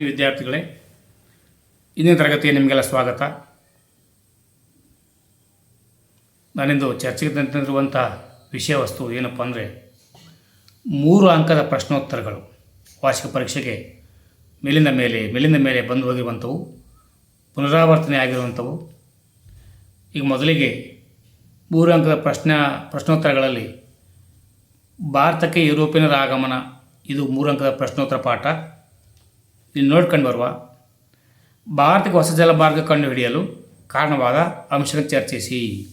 ವಿದ್ಯಾರ್ಥಿಗಳೇ, ಇಂದಿನ ತರಗತಿಗೆ ನಿಮಗೆಲ್ಲ ಸ್ವಾಗತ. ನಾನಿಂದು ಚರ್ಚೆಗೆ ತಂದಿರುವಂಥ ವಿಷಯ ವಸ್ತು ಏನಪ್ಪ ಅಂದರೆ, ಮೂರು ಅಂಕದ ಪ್ರಶ್ನೋತ್ತರಗಳು. ವಾರ್ಷಿಕ ಪರೀಕ್ಷೆಗೆ ಮೇಲಿನ ಮೇಲೆ ಮೇಲಿನ ಮೇಲೆ ಬಂದು ಹೋಗಿರುವಂಥವು, ಪುನರಾವರ್ತನೆ ಆಗಿರುವಂಥವು. ಈಗ ಮೊದಲಿಗೆ ಮೂರು ಅಂಕದ ಪ್ರಶ್ನೆ, ಪ್ರಶ್ನೋತ್ತರಗಳಲ್ಲಿ ಭಾರತಕ್ಕೆ ಯುರೋಪಿಯನರ ಆಗಮನ, ಇದು ಮೂರು ಅಂಕದ ಪ್ರಶ್ನೋತ್ತರ ಪಾಠ. ಇಲ್ಲಿ ನೋಡ್ಕೊಂಡು ಬರುವ. ಭಾರತಕ್ಕೆ ಹೊಸ ಜಲಮಾರ್ಗ ಕಂಡುಹಿಡಿಯಲು ಕಾರಣವಾದ ಅಂಶಗಳನ್ನು ಚರ್ಚಿಸಿ.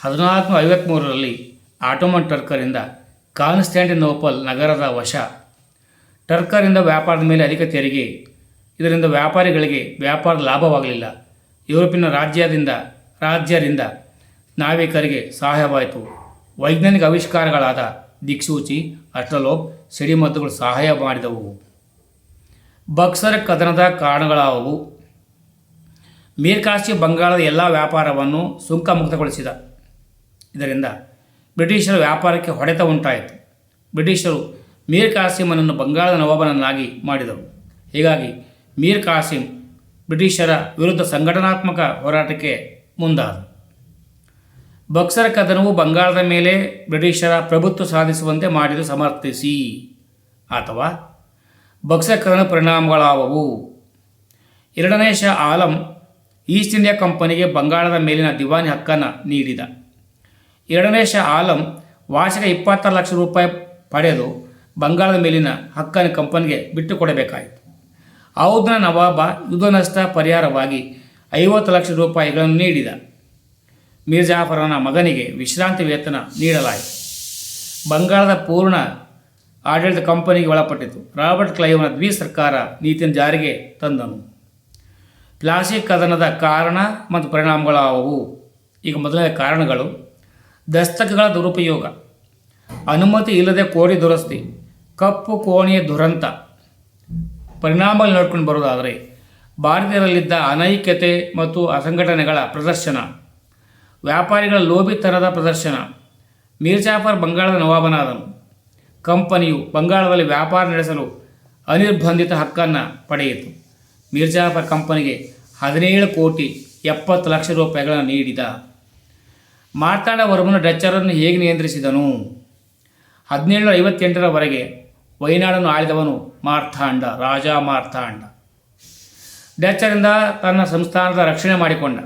ಹದಿನಾಲ್ಕು ಐವತ್ತ್ಮೂರರಲ್ಲಿ ಆಟೋಮನ್ ಟರ್ಕರಿಂದ ಕಾನ್ಸ್ಟ್ಯಾಂಟಿನೋಪಲ್ ನಗರದ ವಶ. ಟರ್ಕರಿಂದ ವ್ಯಾಪಾರದ ಮೇಲೆ ಅಧಿಕ ತೆರಿಗೆ. ಇದರಿಂದ ವ್ಯಾಪಾರಿಗಳಿಗೆ ವ್ಯಾಪಾರ ಲಾಭವಾಗಲಿಲ್ಲ. ಯುರೋಪಿನ ರಾಜ್ಯದಿಂದ ರಾಜ್ಯದಿಂದ ನಾವಿಕರಿಗೆ ಸಹಾಯವಾಯಿತು. ವೈಜ್ಞಾನಿಕ ಆವಿಷ್ಕಾರಗಳಾದ ದಿಕ್ಸೂಚಿ ಅಷ್ಟಲೋಪ್ ಸಿಡಿಮದ್ದುಗಳು ಸಹಾಯ ಮಾಡಿದವು. ಬಕ್ಸರ್ ಕದನದ ಕಾರಣಗಳಾವುವು. ಮೀರ್ಕಾಶಿ ಬಂಗಾಳದ ಎಲ್ಲ ವ್ಯಾಪಾರವನ್ನು ಸುಂಕ ಮುಕ್ತಗೊಳಿಸಿದ ಇದರಿಂದ ಬ್ರಿಟಿಷರ ವ್ಯಾಪಾರಕ್ಕೆ ಹೊಡೆತ ಉಂಟಾಯಿತು. ಬ್ರಿಟಿಷರು ಮೀರ್ ಕಾಸಿಮನನ್ನು ಬಂಗಾಳದ ನವಾಬನನ್ನಾಗಿ ಮಾಡಿದರು. ಹೀಗಾಗಿ ಮೀರ್ ಕಾಸಿಂ ಬ್ರಿಟಿಷರ ವಿರುದ್ಧ ಸಂಘಟನಾತ್ಮಕ ಹೋರಾಟಕ್ಕೆ ಮುಂದಾದ. ಬಕ್ಸರ್ ಕದನವು ಬಂಗಾಳದ ಮೇಲೆ ಬ್ರಿಟಿಷರ ಪ್ರಭುತ್ವ ಸಾಧಿಸುವಂತೆ ಮಾಡಿದು ಸಮರ್ಥಿಸಿ. ಅಥವಾ ಕದನ ಪರಿಣಾಮಗಳಾವವು. ಎರಡನೇ ಶಾ ಆಲಂ, ಈಸ್ಟ್ ಇಂಡಿಯಾ ಕಂಪನಿಗೆ ಬಂಗಾಳದ ಮೇಲಿನ ದಿವಾನಿ ಹಕ್ಕನ್ನು ನೀಡಿದ. ಎರಡನೇ ಶಾ ಆಲಂ, ವಾರ್ಷಿಕ ಇಪ್ಪತ್ತಾರು ಲಕ್ಷ ರೂಪಾಯಿ ಪಡೆದು ಬಂಗಾಳದ ಮೇಲಿನ ಹಕ್ಕನ್ನು ಕಂಪನಿಗೆ ಬಿಟ್ಟುಕೊಡಬೇಕಾಯಿತು. ಔದ್ನ ನವಾಬ ಯುದ್ಧ ನಷ್ಟ ಪರಿಹಾರವಾಗಿ ಐವತ್ತು ಲಕ್ಷ ರೂಪಾಯಿಗಳನ್ನು ನೀಡಿದ. ಮೀರ್ಜಾಫರನ ಮಗನಿಗೆ ವಿಶ್ರಾಂತಿ ವೇತನ ನೀಡಲಾಯಿತು. ಬಂಗಾಳದ ಪೂರ್ಣ ಆಡಳಿತ ಕಂಪನಿಗೆ ಒಳಪಟ್ಟಿತು. ರಾಬರ್ಟ್ ಕ್ಲೈವ್ನ ದ್ವಿ ಸರ್ಕಾರ ನೀತಿಯನ್ನು ಜಾರಿಗೆ ತಂದನು. ಪ್ಲಾಸ್ಟಿಕ್ ಕದನದ ಕಾರಣ ಮತ್ತು ಪರಿಣಾಮಗಳಾವವು. ಈಗ ಮೊದಲನೇ ಕಾರಣಗಳು, ದಸ್ತಕಗಳ ದುರುಪಯೋಗ. ಅನುಮತಿ ಇಲ್ಲದೆ ಕೋರಿ ದುರಸ್ತಿ, ಕಪ್ಪು ಕೋಣೆಯ ದುರಂತ. ಪರಿಣಾಮಗಳು ನೋಡ್ಕೊಂಡು ಬರೋದಾದರೆ ಭಾರತೀಯರಲ್ಲಿದ್ದ ಅನೈಕ್ಯತೆ ಮತ್ತು ಅಸಂಘಟನೆಗಳ ಪ್ರದರ್ಶನ. ವ್ಯಾಪಾರಿಗಳ ಲೋಭಿತನದ ಪ್ರದರ್ಶನ. ಮೀರ್ಜಾಫರ್ ಬಂಗಾಳದ ನವಾಬನಾದನು. ಕಂಪನಿಯು ಬಂಗಾಳದಲ್ಲಿ ವ್ಯಾಪಾರ ನಡೆಸಲು ಅನಿರ್ಬಂಧಿತ ಹಕ್ಕನ್ನು ಪಡೆಯಿತು. ಮಿರ್ಜಾಫರ್ ಕಂಪನಿಗೆ ಹದಿನೇಳು ಕೋಟಿ ಎಪ್ಪತ್ತು ಲಕ್ಷ ರೂಪಾಯಿಗಳನ್ನು ನೀಡಿದ. ಮಾರ್ತಾಂಡ ವರ್ಮನ ಡಚ್ಚರನ್ನು ಹೇಗೆ ನಿಯಂತ್ರಿಸಿದನು? ಹದಿನೇಳು ಐವತ್ತೆಂಟರವರೆಗೆ ವೈನಾಡನ್ನು ಆಳಿದವನು ಮಾರ್ಥಾಂಡ ರಾಜ ಮಾರ್ಥಾಂಡ ಡಚ್ಚರಿಂದ ತನ್ನ ಸಂಸ್ಥಾನದ ರಕ್ಷಣೆ ಮಾಡಿಕೊಂಡ.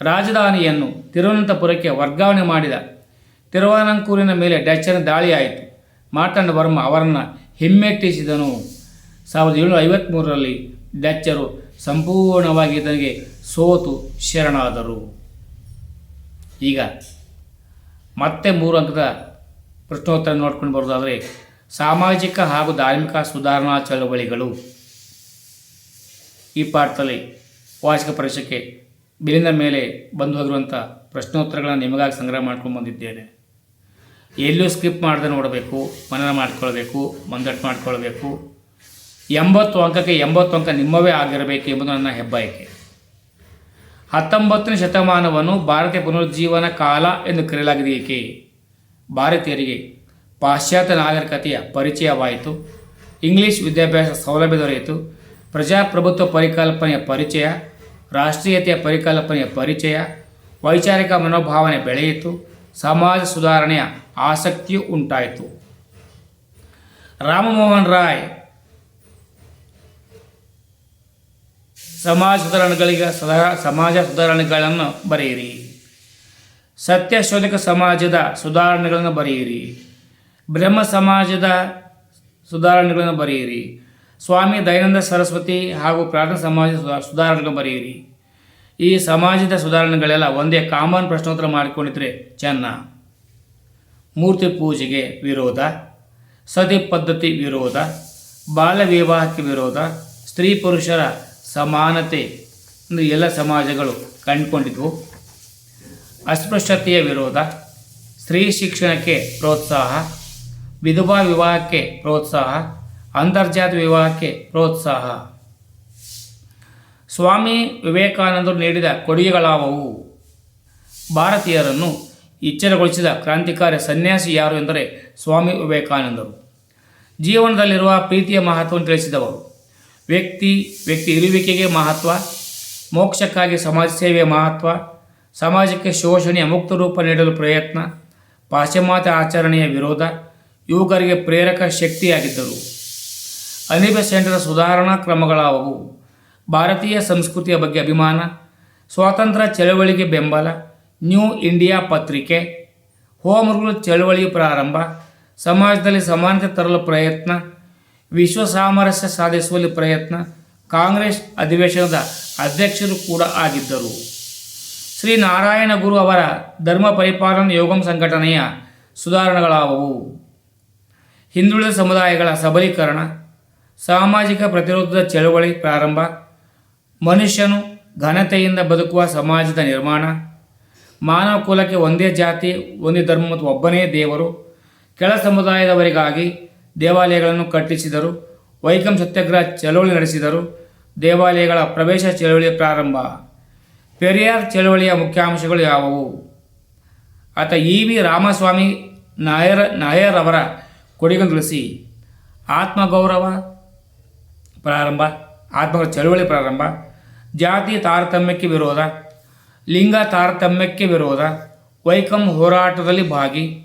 ರಾಜಧಾನಿಯನ್ನು ತಿರುವನಂತಪುರಕ್ಕೆ ವರ್ಗಾವಣೆ ಮಾಡಿದ. ತಿರುವಾನಂಕೂರಿನ ಮೇಲೆ ಡಚ್ಚನ ದಾಳಿಯಾಯಿತು. ಮಾರ್ತಾಂಡ ವರ್ಮ ಅವರನ್ನು ಹಿಮ್ಮೆಟ್ಟಿಸಿದನು. ಸಾವಿರದ ಏಳುನೂರ ಐವತ್ತ್ಮೂರರಲ್ಲಿ ಡಚ್ಚರು ಸಂಪೂರ್ಣವಾಗಿ ಇದನಿಗೆ ಸೋತು ಶರಣಾದರು. ಈಗ ಮತ್ತೆ ಮೂರು ಅಂಕದ ಪ್ರಶ್ನೋತ್ತರ ನೋಡ್ಕೊಂಡು ಬರೋದಾದರೆ ಸಾಮಾಜಿಕ ಹಾಗೂ ಧಾರ್ಮಿಕ ಸುಧಾರಣಾ ಚಳವಳಿಗಳು. ಈ ಪಾಠದಲ್ಲಿ ವಾರ್ಷಿಕ ಪರೀಕ್ಷೆಗೆ ಬಿಲಿನ ಮೇಲೆ ಬಂದು ಹೋಗಿರುವಂಥ ಪ್ರಶ್ನೋತ್ತರಗಳನ್ನು ನಿಮಗಾಗಿ ಸಂಗ್ರಹ ಮಾಡ್ಕೊಂಡು ಬಂದಿದ್ದೇನೆ. ಎಲ್ಲೂ ಸ್ಕಿಪ್ ಮಾಡದೆ ನೋಡಬೇಕು, ಮನನ ಮಾಡಿಕೊಳ್ಬೇಕು ಮಂದಟ್ಟು ಮಾಡಿಕೊಳ್ಬೇಕು. ಎಂಬತ್ತು ಅಂಕಕ್ಕೆ ಎಂಬತ್ತು ಅಂಕ ನಿಮ್ಮವೇ ಆಗಿರಬೇಕು ಎಂಬುದು ನನ್ನ ಹೆಬ್ಬಯಕೆ. ಹತ್ತೊಂಬತ್ತನೇ ಶತಮಾನವನ್ನು ಭಾರತೀಯ ಪುನರುಜ್ಜೀವನ ಕಾಲ ಎಂದು ಕರೆಯಲಾಗಿದೆ ಏಕೆ? ಭಾರತೀಯರಿಗೆ ಪಾಶ್ಚಾತ್ಯ ನಾಗರಿಕತೆಯ ಪರಿಚಯವಾಯಿತು. ಇಂಗ್ಲಿಷ್ ವಿದ್ಯಾಭ್ಯಾಸ ಸೌಲಭ್ಯ ದೊರೆಯಿತು. ಪ್ರಜಾಪ್ರಭುತ್ವ ಪರಿಕಲ್ಪನೆಯ ಪರಿಚಯ, ರಾಷ್ಟ್ರೀಯತೆಯ ಪರಿಕಲ್ಪನೆಯ ಪರಿಚಯ, ವೈಚಾರಿಕ ಮನೋಭಾವನೆ ಬೆಳೆಯಿತು. ಸಮಾಜ ಸುಧಾರಣೆಯ ಆಸಕ್ತಿಯು ಉಂಟಾಯಿತು. ರಾಮಮೋಹನ್ ರಾಯ್ ಸಮಾಜ ಸುಧಾರಣೆಗಳಿಗೆ ಸದಾ ಸಮಾಜ ಸುಧಾರಣೆಗಳನ್ನು ಬರೆಯಿರಿ. ಸತ್ಯಶೋಧಕ ಸಮಾಜದ ಸುಧಾರಣೆಗಳನ್ನು ಬರೆಯಿರಿ. ಬ್ರಹ್ಮ ಸಮಾಜದ ಸುಧಾರಣೆಗಳನ್ನು ಬರೆಯಿರಿ. ಸ್ವಾಮಿ ದಯಾನಂದ ಸರಸ್ವತಿ ಹಾಗೂ ಪ್ರಾರ್ಥನಾ ಸಮಾಜ ಸುಧಾ ಸುಧಾರಣೆಗಳನ್ನು ಬರೆಯಿರಿ. ಈ ಸಮಾಜದ ಸುಧಾರಣೆಗಳೆಲ್ಲ ಒಂದೇ ಕಾಮನ್ ಪ್ರಶ್ನೋತ್ತರ ಮಾಡಿಕೊಂಡಿದ್ರೆ ಚೆನ್ನ. ಮೂರ್ತಿ ಪೂಜೆಗೆ ವಿರೋಧ, ಸತಿ ಪದ್ಧತಿ ವಿರೋಧ ಬಾಲ್ಯ ವಿವಾಹಕ್ಕೆ ವಿರೋಧ, ಸ್ತ್ರೀ ಪುರುಷರ ಸಮಾನತೆ ಅಂದರೆ ಎಲ್ಲ ಸಮಾಜಗಳು ಕಂಡುಕೊಂಡಿದ್ವು. ಅಸ್ಪೃಶ್ಯತೆಯ ವಿರೋಧ, ಸ್ತ್ರೀ ಶಿಕ್ಷಣಕ್ಕೆ ಪ್ರೋತ್ಸಾಹ, ವಿಧವಾ ವಿವಾಹಕ್ಕೆ ಪ್ರೋತ್ಸಾಹ, ಅಂತರ್ಜಾತ ವಿವಾಹಕ್ಕೆ ಪ್ರೋತ್ಸಾಹ. ಸ್ವಾಮಿ ವಿವೇಕಾನಂದರು ನೀಡಿದ ಕೊಡುಗೆಗಳಾವವು. ಭಾರತೀಯರನ್ನು ಎಚ್ಚರಗೊಳಿಸಿದ ಕ್ರಾಂತಿಕಾರಿ ಸನ್ಯಾಸಿ ಯಾರು ಎಂದರೆ ಸ್ವಾಮಿ ವಿವೇಕಾನಂದರು. ಜೀವನದಲ್ಲಿರುವ ಪ್ರೀತಿಯ ಮಹತ್ವವನ್ನು ತಿಳಿಸಿದವರು. ವ್ಯಕ್ತಿ ವ್ಯಕ್ತಿ ಇರುವಿಕೆಗೆ ಮಹತ್ವ, ಮೋಕ್ಷಕ್ಕಾಗಿ ಸಮಾಜ ಸೇವೆಯ ಮಹತ್ವ, ಸಮಾಜಕ್ಕೆ ಶೋಷಣೆಯ ಮುಕ್ತ ರೂಪ ನೀಡಲು ಪ್ರಯತ್ನ, ಪಾಶ್ಚಿಮಾತ್ಯ ಆಚರಣೆಯ ವಿರೋಧ, ಯುವಕರಿಗೆ ಪ್ರೇರಕ ಶಕ್ತಿಯಾಗಿದ್ದರು. ಅನಿಬೆ ಸೆಂಟರ್ ಸುಧಾರಣಾ ಕ್ರಮಗಳಾವವು. ಭಾರತೀಯ ಸಂಸ್ಕೃತಿಯ ಬಗ್ಗೆ ಅಭಿಮಾನ, ಸ್ವಾತಂತ್ರ್ಯ ಚಳವಳಿಗೆ ಬೆಂಬಲ ನ್ಯೂ ಇಂಡಿಯಾ ಪತ್ರಿಕೆ ಹೋಮ್ ರೂಲ್ ಚಳವಳಿ ಪ್ರಾರಂಭ, ಸಮಾಜದಲ್ಲಿ ಸಮಾನತೆ ತರಲು ಪ್ರಯತ್ನ, ವಿಶ್ವ ಸಾಮರಸ್ಯ ಸಾಧಿಸುವಲ್ಲಿ ಪ್ರಯತ್ನ, ಕಾಂಗ್ರೆಸ್ ಅಧಿವೇಶನದ ಅಧ್ಯಕ್ಷರು ಕೂಡ ಆಗಿದ್ದರು. ಶ್ರೀ ನಾರಾಯಣ ಗುರು ಅವರ ಧರ್ಮ ಪರಿಪಾಲನ ಯೋಗಂ ಸಂಘಟನೆಯ ಸುಧಾರಣೆಗಳಾವವು. ಹಿಂದುಳಿದ ಸಮುದಾಯಗಳ ಸಬಲೀಕರಣ, ಸಾಮಾಜಿಕ ಪ್ರತಿರೋಧದ ಚಳುವಳಿ ಪ್ರಾರಂಭ, ಮನುಷ್ಯನು ಘನತೆಯಿಂದ ಬದುಕುವ ಸಮಾಜದ ನಿರ್ಮಾಣ ಮಾನವ ಕುಲಕ್ಕೆ ಒಂದೇ ಜಾತಿ, ಒಂದೇ ಧರ್ಮ ಮತ್ತು ಒಬ್ಬನೇ ದೇವರು. ಕೆಳ ಸಮುದಾಯದವರಿಗಾಗಿ ದೇವಾಲಯಗಳನ್ನು ಕಟ್ಟಿಸಿದರು. ವೈಕಂ ಸತ್ಯಾಗ್ರಹ ಚಳವಳಿ ನಡೆಸಿದರು. ದೇವಾಲಯಗಳ ಪ್ರವೇಶ ಚಳವಳಿ ಪ್ರಾರಂಭ. ಪೆರಿಯಾರ್ ಚಳವಳಿಯ ಮುಖ್ಯಾಂಶಗಳು ಯಾವುವು? ಆತ ಇ ವಿ ರಾಮಸ್ವಾಮಿ ನಾಯರ್ ನಾಯರ್ ಅವರ ಕೊಡುಗೆ ತಿಳಿಸಿ. ಆತ್ಮಗೌರವ ಪ್ರಾರಂಭ, ಆತ್ಮಗೌರವ ಚಳವಳಿ ಪ್ರಾರಂಭ. ಜಾತಿ ತಾರತಮ್ಯಕ್ಕೆ ವಿರೋಧ. ಲಿಂಗ ತಾರತಮ್ಯಕ್ಕೆ ವಿರೋಧ, ವೈಕಂ ಹೋರಾಟದಲ್ಲಿ ಭಾಗಿ,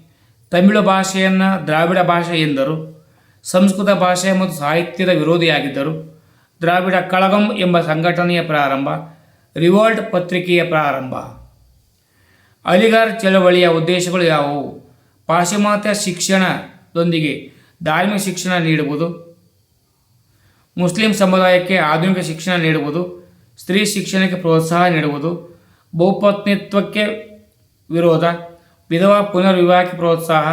ತಮಿಳು ಭಾಷೆಯನ್ನು ದ್ರಾವಿಡ ಭಾಷೆ ಎಂದರು, ಸಂಸ್ಕೃತ ಭಾಷೆ ಮತ್ತು ಸಾಹಿತ್ಯದ ವಿರೋಧಿಯಾಗಿದ್ದರು. ದ್ರಾವಿಡ ಕಳಗಂ ಎಂಬ ಸಂಘಟನೆಯ ಪ್ರಾರಂಭ, ರಿವೋಲ್ಟ್ ಪತ್ರಿಕೆಯ ಪ್ರಾರಂಭ. ಅಲಿಗಾರ್ ಚಳವಳಿಯ ಉದ್ದೇಶಗಳು ಯಾವುವು? ಪಾಶ್ಚಿಮಾತ್ಯ ಶಿಕ್ಷಣದೊಂದಿಗೆ ಧಾರ್ಮಿಕ ಶಿಕ್ಷಣ ನೀಡುವುದು. ಮುಸ್ಲಿಂ ಸಮುದಾಯಕ್ಕೆ ಆಧುನಿಕ ಶಿಕ್ಷಣ ನೀಡುವುದು. ಸ್ತ್ರೀ ಶಿಕ್ಷಣಕ್ಕೆ ಪ್ರೋತ್ಸಾಹ ನೀಡುವುದು. ಬಹುಪತ್ನಿತ್ವಕ್ಕೆ ವಿರೋಧ, ವಿಧವಾ ಪುನರ್ವಿವಾಹಕ್ಕೆ ಪ್ರೋತ್ಸಾಹ,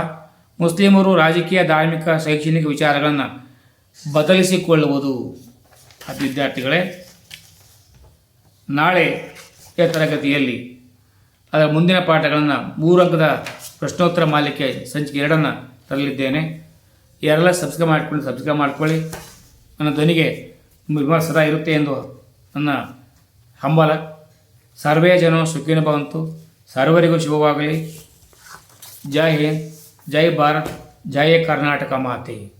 ಮುಸ್ಲಿಮರು ರಾಜಕೀಯ, ಧಾರ್ಮಿಕ, ಶೈಕ್ಷಣಿಕ ವಿಚಾರಗಳನ್ನು ಬದಲಿಸಿಕೊಳ್ಳುವುದು. ವಿದ್ಯಾರ್ಥಿಗಳೇ, ನಾಳೆ ತರಗತಿಯಲ್ಲಿ ಅದರ ಮುಂದಿನ ಪಾಠಗಳನ್ನು ಮೂರು ಅಂಕದ ಪ್ರಶ್ನೋತ್ತರ ಮಾಲಿಕೆ ಸಂಚಿಕೆ ಎರಡನ್ನು ತರಲಿದ್ದೇನೆ. ಯಾರೆಲ್ಲ ಸಬ್ಸ್ಕ್ರೈಬ್ ಮಾಡ್ಕೊಂಡು ಸಬ್ಸ್ಕ್ರೈಬ್ ಮಾಡ್ಕೊಳ್ಳಿ. ನನ್ನ ಧ್ವನಿಗೆ ಸದಾ ಇರುತ್ತೆ ಎಂದು ನನ್ನ ಹಂಬಲ. ಸರ್ವೇ ಜನ ಸುಖಿನ ಭವಂತು. ಸರ್ವರಿಗೂ ಶುಭವಾಗಲಿ. ಜೈ ಹಿಂದ್ ಜೈ ಭಾರತ್ ಜೈ ಕರ್ನಾಟಕ ಮಾತೆ.